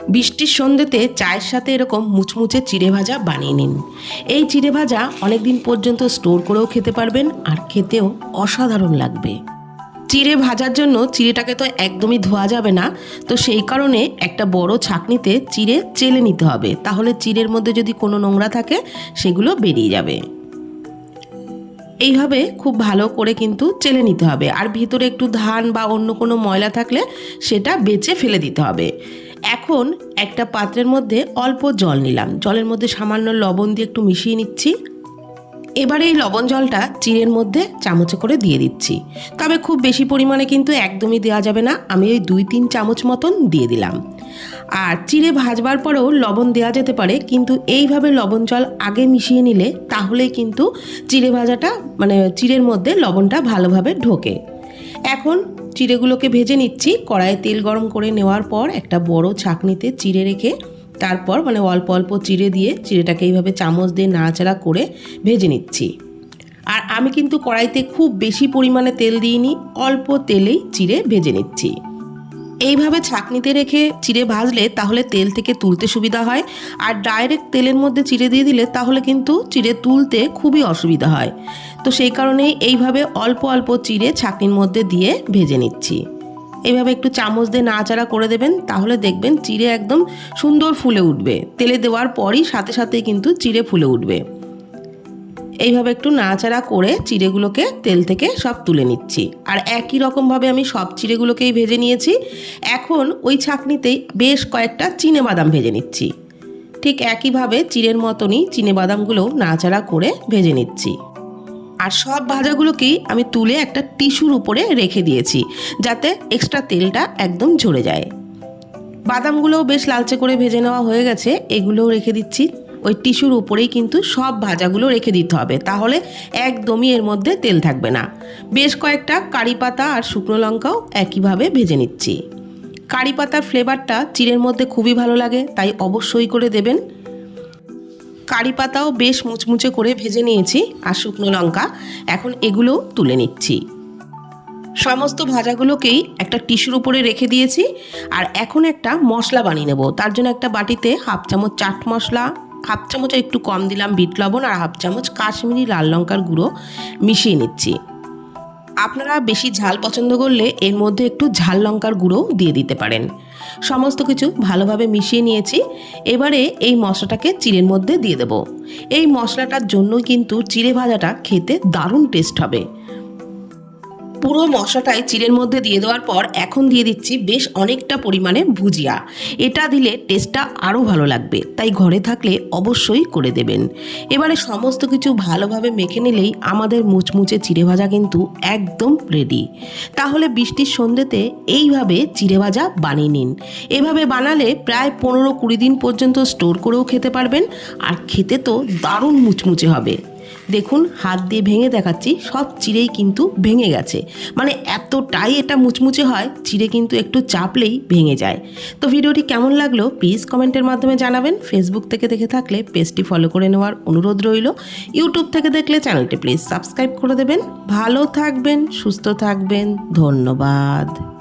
বৃষ্টির সন্ধ্যেতে চায়ের সাথে এরকম মুচমুচে চিড়ে ভাজা বানিয়ে নিন। এই চিড়ে ভাজা অনেক দিন পর্যন্ত স্টোর করেও খেতে পারবেন আর খেতেও অসাধারণ লাগবে। চিড়ে ভাজার জন্য চিড়েটাকে তো একদমই ধোয়া যাবে না, তো সেই কারণে একটা বড় ছাকনিতে চিড়ে চেলে নিতে হবে। তাহলে চিড়ের মধ্যে যদি কোনো নোংরা থাকে, সেগুলো বেরিয়ে যাবে। এইভাবে খুব ভালো করে কিন্তু চেলে নিতে হবে। আর ভিতরে একটু ধান বা অন্য কোনো ময়লা থাকলে সেটা বেচে ফেলে দিতে হবে। এখন একটা পাত্রের মধ্যে অল্প জল নিলাম। জলের মধ্যে সামান্য লবণ দিয়ে একটু মিশিয়ে নিচ্ছি। এবারে এই লবণ জলটা চিড়ের মধ্যে চামচে করে দিয়ে দিচ্ছি। তবে খুব বেশি পরিমাণে কিন্তু একদমই দেওয়া যাবে না। আমি ওই দুই তিন চামচ মতন দিয়ে দিলাম। আর চিড়ে ভাজবার পরেও লবণ দেওয়া যেতে পারে, কিন্তু এইভাবে লবণ জল আগে মিশিয়ে নিলে তাহলেই কিন্তু চিড়ে ভাজাটা মানে চিড়ের মধ্যে লবণটা ভালোভাবে ঢোকে। এখন চিড়েগুলোকে ভেজে নিচ্ছি। কড়াইয়ে তেল গরম করে নেওয়ার পর একটা বড় ছাঁকনিতে চিড়ে রেখে তারপর মানে অল্প অল্প চিড়ে দিয়ে চিড়েটাকে এইভাবে চামচ দিয়ে নাড়াচাড়া করে ভেজে নিচ্ছি। আর আমি কিন্তু কড়াইতে খুব বেশি পরিমাণে তেল দিইনি, অল্প তেলেই চিড়ে ভেজে নিচ্ছি। এইভাবে ছাকনিতে রেখে চিড়ে ভাজলে তাহলে তেল থেকে তুলতে সুবিধা হয়। আর ডাইরেক্ট তেলের মধ্যে চিড়ে দিয়ে দিলে তাহলে কিন্তু চিড়ে তুলতে খুবই অসুবিধা হয়। তো সেই কারণেই এইভাবে অল্প অল্প চিড়ে ছাকনির মধ্যে দিয়ে ভেজে নিচ্ছি। এইভাবে একটু চামচ দিয়ে নাড়াচাড়া করে দেবেন, তাহলে দেখবেন চিড়ে একদম সুন্দর ফুলে উঠবে। তেলে দেওয়ার পরই সাথে সাথেই কিন্তু চিড়ে ফুলে উঠবে। এইভাবে একটু নাড়াচাড়া করে চিড়েগুলোকে তেল থেকে সব তুলে নিচ্ছি। আর একই রকমভাবে আমি সব চিড়েগুলোকেই ভেজে নিয়েছি। এখন ওই ছাকনিতেই বেশ কয়েকটা চিনে বাদাম ভেজে নিচ্ছি। ঠিক একইভাবে চিড়ের মতনই চিনে বাদামগুলোও নাড়াচাড়া করে ভেজে নিচ্ছি। আর সব ভাজাগুলোকেই আমি তুলে একটা টিস্যুর উপরে রেখে দিয়েছি, যাতে এক্সট্রা তেলটা একদম ঝরে যায়। বাদামগুলোও বেশ লালচে করে ভেজে নেওয়া হয়ে গেছে, এগুলোও রেখে দিচ্ছি। ওই টিস্যুর উপরেই কিন্তু সব ভাজাগুলো রেখে দিতে হবে। তাহলে একদমই এর মধ্যে তেল থাকবে না। বেশ কয়েকটা কারি পাতা আর শুকনো লঙ্কাও একইভাবে ভেজে নিচ্ছি। কারি পাতার ফ্লেভারটা চিড়ের মধ্যে খুবই ভালো লাগে, তাই অবশ্যই করে দেবেন। কারি পাতাও বেশ মুচমুচে করে ভেজে নিয়েছি আর শুকনো লঙ্কা এখন এগুলো তুলে নিচ্ছি। সমস্ত ভাজাগুলোকেই একটা টিস্যুর উপরে রেখে দিয়েছি আর এখন একটা মশলা বানিয়ে নেব। তার জন্য একটা বাটিতে হাফ চামচ চাট মশলা হাফ চামচ একটু কম দিলাম বিট লবণ আর হাফ চামচ কাশ্মীরি লাল লঙ্কার গুঁড়ো মিশিয়ে নিচ্ছি। আপনারা বেশি ঝাল পছন্দ করলে এর মধ্যে একটু ঝাল লঙ্কার গুঁড়ো দিয়ে দিতে পারেন। সমস্ত কিছু ভালোভাবে মিশিয়ে নিয়েছি। এবারে এই মশলাটাকে চিড়ের মধ্যে দিয়ে দেব। এই মশলাটার জন্যই কিন্তু চিড়ে ভাজাটা খেতে দারুণ টেস্ট হবে। পুরো মশলাটাই চিড়ের মধ্যে দিয়ে দেওয়ার পর এখন দিয়ে দিচ্ছি বেশ অনেকটা পরিমাণে ভুজিয়া। এটা দিলে টেস্টটা আরও ভালো লাগবে, তাই ঘরে থাকলে অবশ্যই করে দেবেন। এবারে সমস্ত কিছু ভালোভাবে মেখে নিলেই আমাদের মুচমুচে চিড়ে ভাজা কিন্তু একদম রেডি তাহলে বৃষ্টির সন্ধ্যেতে এইভাবে চিড়ে ভাজা বানিয়ে নিন। এভাবে বানালে প্রায় পনেরো কুড়ি দিন পর্যন্ত স্টোর করেও খেতে পারবেন, আর খেতে তো দারুণ মুচমুচে হবে। দেখুন, হাত দিয়ে ভেঙে দেখাচ্ছি, সব চিড়েই কিন্তু ভেঙে গেছে। মানে এতটাই এটা মুচমুচে হয়, চিড়ে কিন্তু একটু চাপলেই ভেঙে যায়। তো ভিডিওটি কেমন লাগল প্লিজ কমেন্টের মাধ্যমে জানাবেন। ফেসবুক থেকে দেখে থাকলে পেজটি ফলো করে নেওয়ার অনুরোধ রইল। ইউটিউব থেকে দেখলে চ্যানেলটি প্লিজ সাবস্ক্রাইব করে দেবেন। ভালো থাকবেন, সুস্থ থাকবেন, ধন্যবাদ।